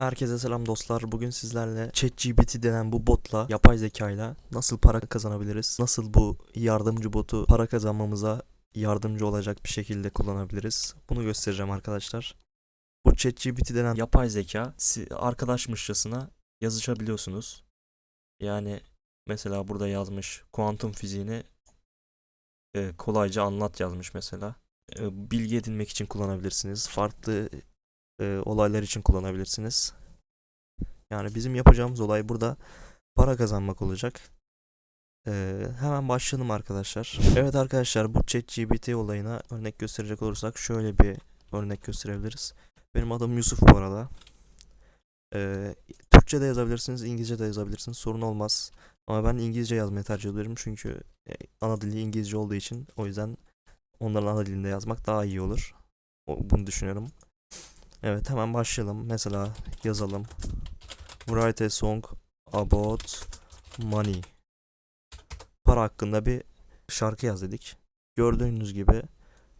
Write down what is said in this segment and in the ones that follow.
Herkese selam dostlar. Bugün sizlerle ChatGPT denen bu botla, yapay zekayla nasıl para kazanabiliriz? Nasıl bu yardımcı botu para kazanmamıza yardımcı olacak bir şekilde kullanabiliriz? Bunu göstereceğim arkadaşlar. Bu ChatGPT denen yapay zeka arkadaşmışçasına yazışabiliyorsunuz. Yani mesela burada yazmış kuantum fiziğini e, kolayca anlat yazmış mesela. E, bilgi edinmek için kullanabilirsiniz. Farklı e, olaylar için kullanabilirsiniz. Yani bizim yapacağımız olay burada para kazanmak olacak. E, hemen başlayalım arkadaşlar. Evet arkadaşlar bu ChatGPT olayına örnek gösterecek olursak şöyle bir örnek gösterebiliriz. Benim adım Yusuf bu arada. E, Türkçe de yazabilirsiniz, İngilizce de yazabilirsiniz. Sorun olmaz. Ama ben İngilizce yazmayı tercih ediyorum çünkü e, ana dili İngilizce olduğu için o yüzden onların ana dilinde yazmak daha iyi olur. O, bunu düşünüyorum. Evet hemen başlayalım. Mesela yazalım. Write a song about money. Para hakkında bir şarkı yaz dedik. Gördüğünüz gibi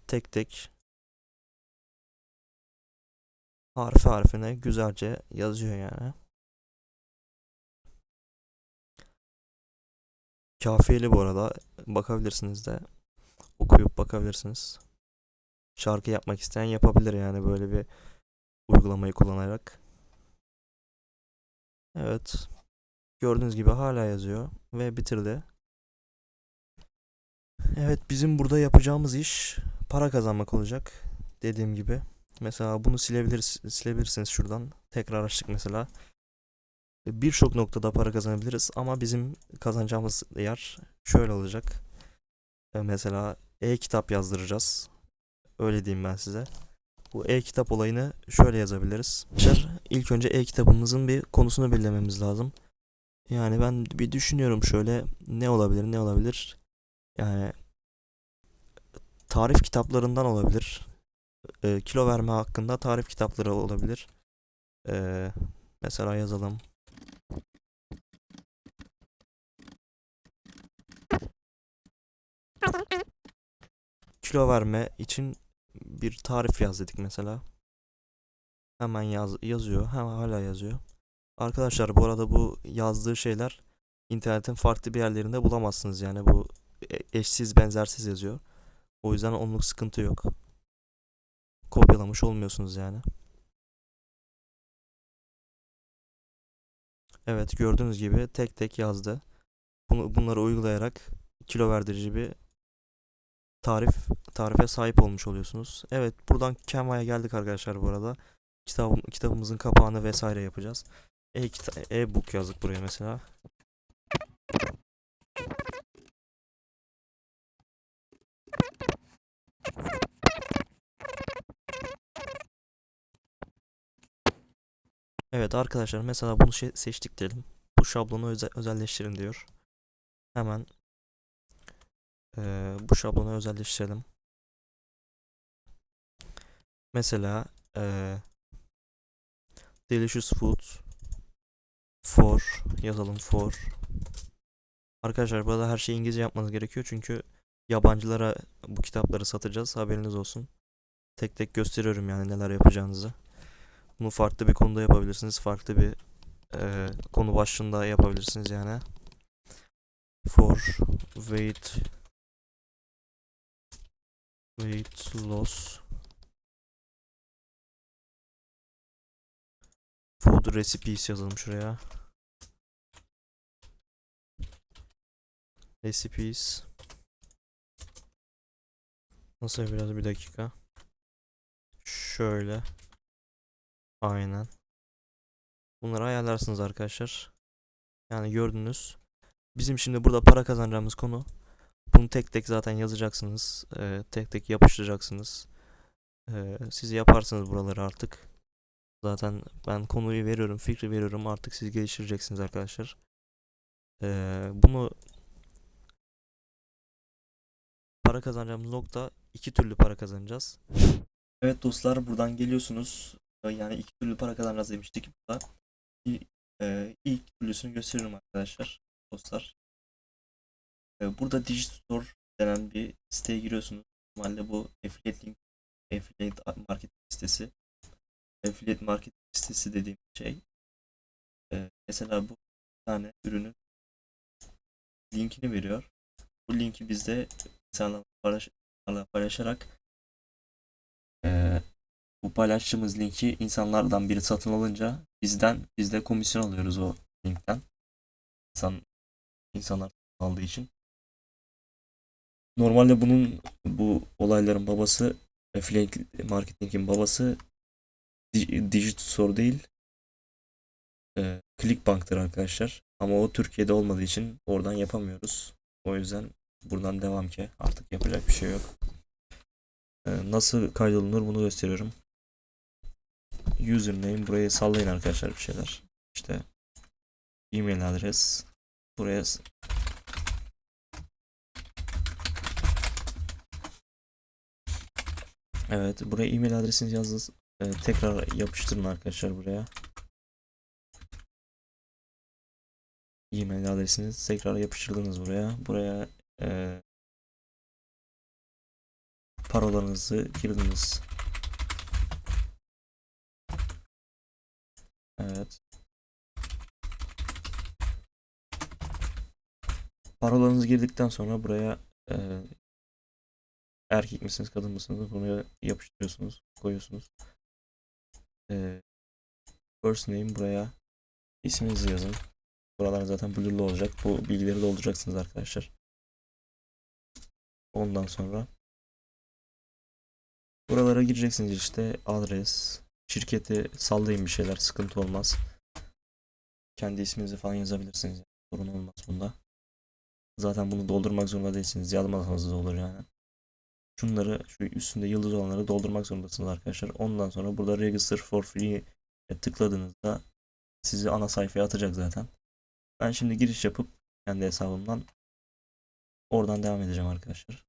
tek tek harfi harfine güzelce yazıyor yani. Kafiyeli bu arada bakabilirsiniz de okuyup bakabilirsiniz. Şarkı yapmak isteyen yapabilir yani böyle bir uygulamayı kullanarak. Evet. Gördüğünüz gibi hala yazıyor ve bitirdi. Evet bizim burada yapacağımız iş para kazanmak olacak. Dediğim gibi. Mesela bunu silebilir, silebilirsiniz şuradan. Tekrar açtık mesela. Birçok noktada para kazanabiliriz ama bizim kazanacağımız yer şöyle olacak. Mesela e-kitap yazdıracağız. Öyle diyeyim ben size. Bu e-kitap olayını şöyle yazabiliriz. İlk önce e-kitabımızın bir konusunu belirlememiz lazım. Yani ben bir düşünüyorum şöyle ne olabilir ne olabilir. Yani tarif kitaplarından olabilir. Ee, kilo verme hakkında tarif kitapları olabilir. Ee, mesela yazalım. Kilo verme için bir tarif yaz dedik mesela. Hemen yaz, yazıyor. Hemen hala yazıyor. Arkadaşlar bu arada bu yazdığı şeyler internetin farklı bir yerlerinde bulamazsınız. Yani bu e- eşsiz benzersiz yazıyor. O yüzden onluk sıkıntı yok. Kopyalamış olmuyorsunuz yani. Evet gördüğünüz gibi tek tek yazdı. Bunu, bunları uygulayarak kilo verdirici bir tarif tarife sahip olmuş oluyorsunuz. Evet buradan Canva'ya geldik arkadaşlar bu arada. Kitabım, kitabımızın kapağını vesaire yapacağız. E e-book yazdık buraya mesela. Evet arkadaşlar mesela bunu şey- seçtik diyelim. Bu şablonu öze- özelleştirin diyor. Hemen eee, bu şablonu özelleştirelim. Mesela eee delicious food for yazalım for. Arkadaşlar burada her şeyi İngilizce yapmanız gerekiyor çünkü yabancılara bu kitapları satacağız. Haberiniz olsun. Tek tek gösteriyorum yani neler yapacağınızı. Bunu farklı bir konuda yapabilirsiniz. Farklı bir eee, konu başlığında yapabilirsiniz yani. For weight weight loss food recipes yazalım şuraya. Recipes. Nasıl biraz bir dakika. Şöyle. Aynen. Bunları ayarlarsınız arkadaşlar. Yani gördünüz. Bizim şimdi burada para kazanacağımız konu. Bunu tek tek zaten yazacaksınız. Ee, tek tek yapıştıracaksınız. Ee, siz yaparsınız buraları artık. Zaten ben konuyu veriyorum, fikri veriyorum. Artık siz geliştireceksiniz arkadaşlar. Ee, bunu para kazanacağımız nokta iki türlü para kazanacağız. Evet dostlar buradan geliyorsunuz. Yani iki türlü para kazanacağız demiştik burada. İ- e, ilk türlüsünü gösteriyorum arkadaşlar. Dostlar. E, burada Digistore denen bir siteye giriyorsunuz. Normalde bu affiliate link, affiliate market sitesi. Affiliate market sitesi dediğim şey. Ee, mesela bu tane ürünün linkini veriyor. Bu linki biz de insanlarla paylaş insanlarla paylaşarak ee, bu paylaştığımız linki insanlardan biri satın alınca bizden biz de komisyon alıyoruz o linkten. İnsan, insanlar aldığı için. Normalde bunun bu olayların babası affiliate marketingin babası Di- Digitsource değil e, Clickbank'tır arkadaşlar. Ama o Türkiye'de olmadığı için oradan yapamıyoruz. O yüzden buradan devam ki artık yapacak bir şey yok. E, nasıl kaydolunur bunu gösteriyorum. Username buraya sallayın arkadaşlar bir şeyler. İşte e-mail adres buraya Evet, buraya e-mail adresinizi yazdınız. Ee, tekrar yapıştırın arkadaşlar buraya. E-mail adresinizi tekrar yapıştırdınız buraya. Buraya e, parolanızı girdiniz. Evet. Parolanızı girdikten sonra buraya e, erkek misiniz kadın mısınız bunu yapıştırıyorsunuz koyuyorsunuz. E, first name buraya isminizi yazın. Buralar zaten blurlu olacak. Bu bilgileri dolduracaksınız arkadaşlar. Ondan sonra buralara gireceksiniz işte adres, şirketi sallayın bir şeyler sıkıntı olmaz. Kendi isminizi falan yazabilirsiniz. Sorun olmaz bunda. Zaten bunu doldurmak zorunda değilsiniz. Yazmasanız da olur yani. Şunları şu üstünde yıldız olanları doldurmak zorundasınız arkadaşlar. Ondan sonra burada register for free tıkladığınızda sizi ana sayfaya atacak zaten. Ben şimdi giriş yapıp kendi hesabımdan oradan devam edeceğim arkadaşlar.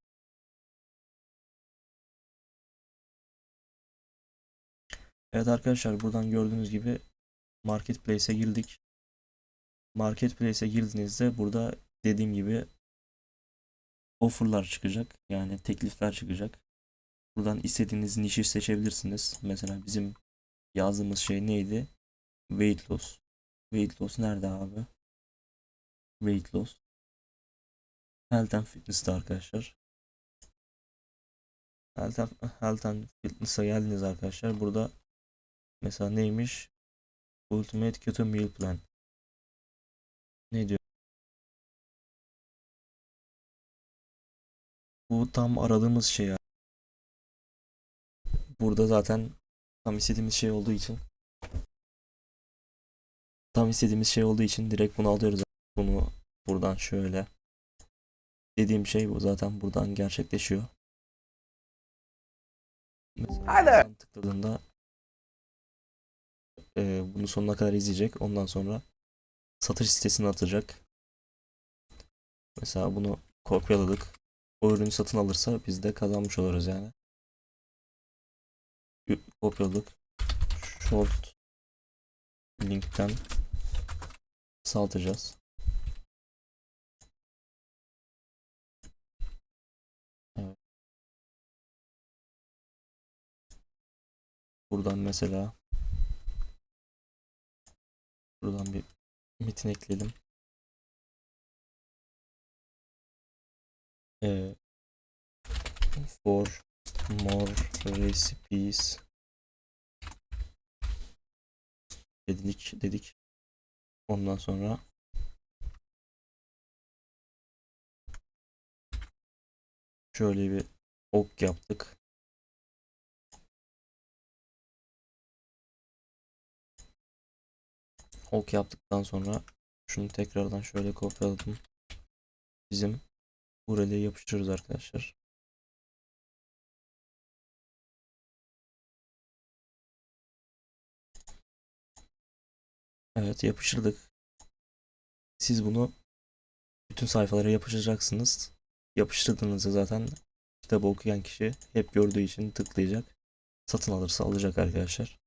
Evet arkadaşlar buradan gördüğünüz gibi Marketplace'e girdik. Marketplace'e girdiğinizde burada dediğim gibi offerlar çıkacak. Yani teklifler çıkacak. Buradan istediğiniz nişi seçebilirsiniz. Mesela bizim yazdığımız şey neydi? Weight loss. Weight loss nerede abi? Weight loss. Health and Fitness'te arkadaşlar. Health and, Health and Fitness'a geldiniz arkadaşlar. Burada mesela neymiş? Ultimate Keto Meal Plan. Ne diyor? Bu tam aradığımız şey ya. Burada zaten tam istediğimiz şey olduğu için tam istediğimiz şey olduğu için direkt bunu alıyoruz. Bunu buradan şöyle dediğim şey bu zaten buradan gerçekleşiyor. Mesela tıkladığında e, bunu sonuna kadar izleyecek. Ondan sonra satış sitesine atacak. Mesela bunu kopyaladık. O ürünü satın alırsa biz de kazanmış oluruz yani. Kopyaladık. Short linkten saltacağız. Buradan mesela buradan bir metin ekleyelim. Ee, for more recipes dedik dedik. Ondan sonra şöyle bir ok yaptık. Ok yaptıktan sonra şunu tekrardan şöyle kopyaladım. Bizim URL'e yapıştırırız arkadaşlar. Evet yapıştırdık. Siz bunu bütün sayfalara yapıştıracaksınız. Yapıştırdığınızda zaten kitabı okuyan kişi hep gördüğü için tıklayacak. Satın alırsa alacak arkadaşlar.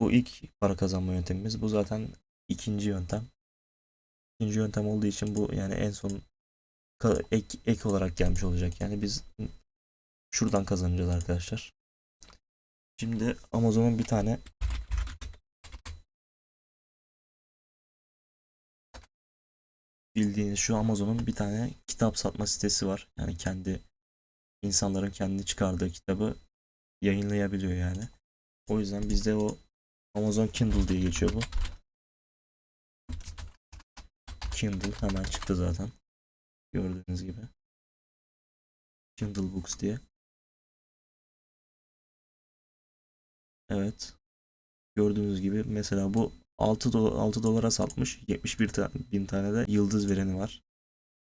Bu ilk para kazanma yöntemimiz. Bu zaten ikinci yöntem. İkinci yöntem olduğu için bu yani en son ek, ek olarak gelmiş olacak. Yani biz şuradan kazanacağız arkadaşlar. Şimdi Amazon'un bir tane bildiğiniz şu Amazon'un bir tane kitap satma sitesi var. Yani kendi insanların kendi çıkardığı kitabı yayınlayabiliyor yani. O yüzden bizde o Amazon Kindle diye geçiyor bu. Kindle hemen çıktı zaten. Gördüğünüz gibi. Kindle Books diye. Evet. Gördüğünüz gibi mesela bu 6, do 6 dolara satmış. 71 ta- bin tane de yıldız vereni var.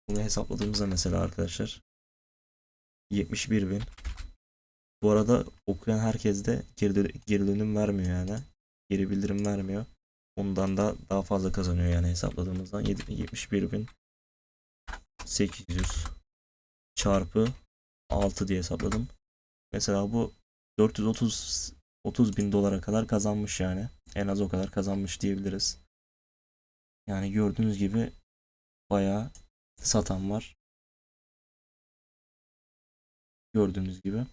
Bunu hesapladığımızda mesela arkadaşlar 71 bin. Bu arada okuyan herkes de geri, dö- geri dönüm vermiyor yani. Geri bildirim vermiyor. Ondan da daha fazla kazanıyor yani hesapladığımızda. Yedi- 71 bin 800 çarpı 6 diye hesapladım. Mesela bu 430 30 bin dolara kadar kazanmış yani. En az o kadar kazanmış diyebiliriz. Yani gördüğünüz gibi bayağı satan var. Gördüğünüz gibi.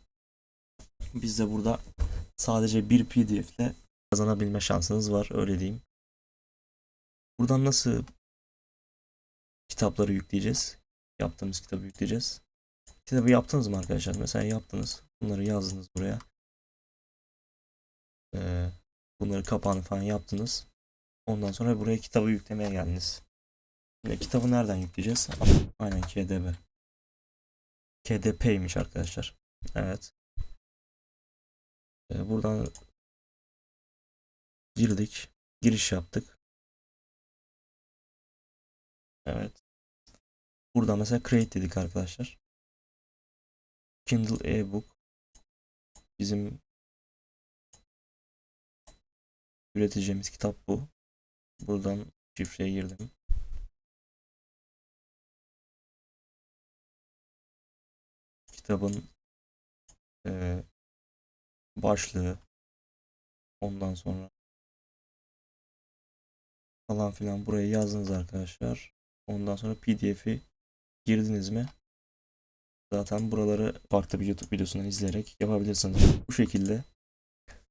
Biz de burada sadece bir PDF ile kazanabilme şansınız var öyle diyeyim. Buradan nasıl kitapları yükleyeceğiz? Yaptığımız kitabı yükleyeceğiz. Kitabı yaptınız mı arkadaşlar? Mesela yaptınız. Bunları yazdınız buraya. Ee, bunları kapağını falan yaptınız. Ondan sonra buraya kitabı yüklemeye geldiniz. Şimdi kitabı nereden yükleyeceğiz? Aynen KDB. KDP'ymiş arkadaşlar. Evet. Ee, buradan girdik. Giriş yaptık. Evet. Burada mesela create dedik arkadaşlar. Kindle e-book bizim üreteceğimiz kitap bu. Buradan şifreye girdim. Kitabın eee, başlığı ondan sonra falan filan buraya yazdınız arkadaşlar. Ondan sonra PDF'i girdiniz mi? Zaten buraları farklı bir YouTube videosundan izleyerek yapabilirsiniz. Bu şekilde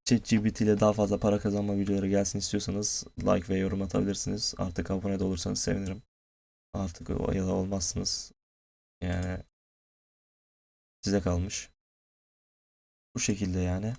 ChatGPT ile daha fazla para kazanma videoları gelsin istiyorsanız like ve yorum atabilirsiniz. Artık abone de olursanız sevinirim. Artık ya da olmazsınız. Yani size kalmış. Bu şekilde yani.